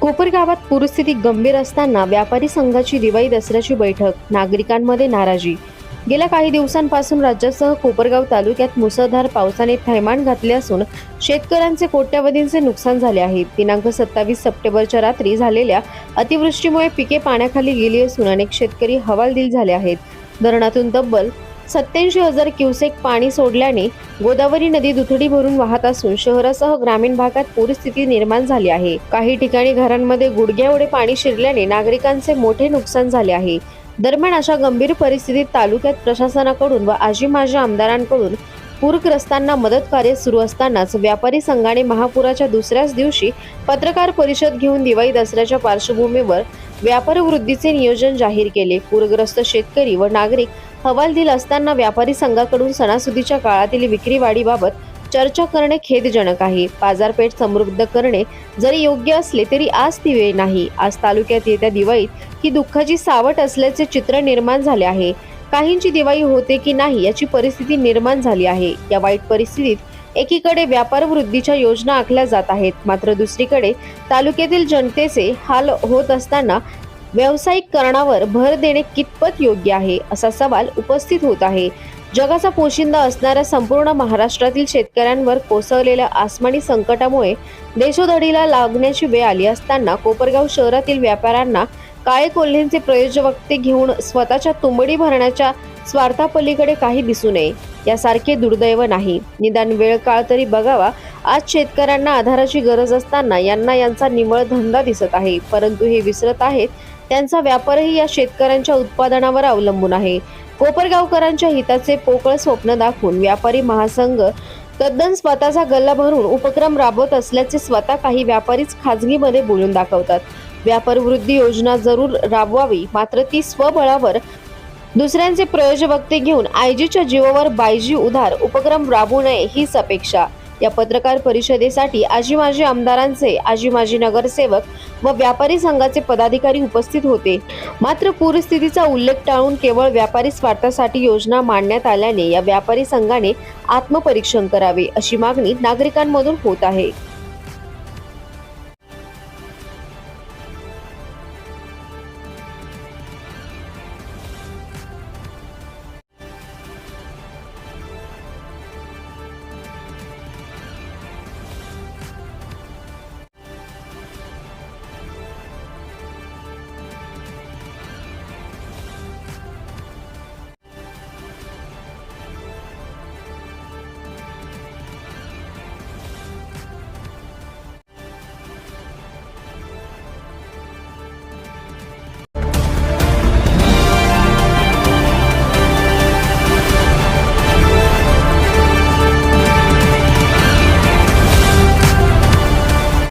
कोपर गावात पूरस्थिती गंभीर असताना व्यापारी संघाची दिवाळी दसऱ्याची बैठक. नागरिकांमध्ये नाराजी. गेल्या काही दिवसांपासून राज्यासह कोपरगाव तालुक्यात मुसळधार पावसाने थैमान घातले असून शेतकऱ्यांचे कोट्यवधींचे नुकसान झाले आहे. दिनांक सत्तावीस सप्टेंबरच्या रात्री झालेल्या अतिवृष्टीमुळे पिके पाण्याखाली गेली असून अनेक शेतकरी हवालदिल झाले आहेत. धरणातून तब्बल सत्याऐंशी हजार क्युसेक पाणी सोडल्याने गोदावरी नदी दुथडी भरून वाहत असून शहरासह ग्रामीण भागात पूरस्थिती निर्माण झाली आहे. काही ठिकाणी घरांमध्ये गुडघ्या एवढे पाणी शिरल्याने नागरिकांचे मोठे नुकसान झाले आहे. दरम्यान अशा गंभीर परिस्थितीत तालुक्यात प्रशासनाकडून व आजी माजी आमदारांकडून पूरग्रस्तांना मदत कार्य सुरू असतानाच व्यापारी संघाने महापुराच्या दुसऱ्याच दिवशी पत्रकार परिषद घेऊन दिवाळी दसऱ्याच्या पार्श्वभूमीवर व्यापार वृद्धीचे नियोजन जाहीर केले. पूरग्रस्त शेतकरी व नागरिक हवालदिल असताना व्यापारी संघाकडून सणासुदीच्या काळातील विक्री वाढीबाबत चर्चा करणे खेदजनक आहे. बाजारपेठ समृद्ध करणे जरी योग्य असले तरी आज ती वेळ नाही. आज तालुक्यात येत्या दिवाळीत ही दुःखाची सावट असल्याचे चित्र निर्माण झाले आहे. काहींची दिवाळी होते की नाही याची परिस्थिती निर्माण झाली आहे. या वाईट परिस्थितीत एकीकडे व्यापार वृद्धीच्या योजना आखल्या जात आहेत. मात्र दुसरीकडे तालुक्यातील जनतेचे हाल होत असताना व्यावसायिकरणावर भर देणे कितपत योग्य आहे असा सवाल उपस्थित होत आहे. जगाचा पोशिंदा असणाऱ्या संपूर्ण महाराष्ट्रातील शेतकऱ्यांवर कोसळलेल्या आसमानी संकटामुळे देशोधडीला लागण्याची वेळ आली असताना कोपरगाव शहरातील व्यापाऱ्यांना काळे कोल्हेंचे प्रयोजवक्ते घेऊन स्वतःच्या तुंबडी भरण्याच्या स्वार्थापलीकडे काही दिसू नये यासारखे दुर्दैव नाही. निदान वेळ काळ तरी बघावा आज शेतकऱ्यांना आधाराची गरज असताना यांना यांचा निवळ धंदा दिसत आहे. परंतु हे विसरत आहेत त्यांचा व्यापारही या शेतकऱ्यांच्या उत्पादनावर अवलंबून आहे. कोपरगावकरांच्या हिताचे पोकळ स्वप्न दाखवून व्यापारी महासंघ तद्दन स्वतःचा गल्ला भरून उपक्रम राबवत असल्याचे स्वतः काही व्यापारीच खाजगीमध्ये बोलून दाखवतात. व्यापार वृद्धी योजना जरूर राबवावी मात्र ती स्वबळावर दुसऱ्यांचे प्रयोजवक्ते घेऊन आयजीच्या जीवावर बायजी उधार उपक्रम राबवू नये हीच अपेक्षा. या पत्रकार परिषदेसाठी आजी माजी आमदारांचे आजी माजी नगरसेवक व व्यापारी संघाचे पदाधिकारी उपस्थित होते. मात्र पूरस्थितीचा उल्लेख टाळून केवळ व्यापारी स्वार्थासाठी योजना मांडण्यात आल्याने या व्यापारी संघाने आत्मपरीक्षण करावे अशी मागणी नागरिकांमधून होत आहे.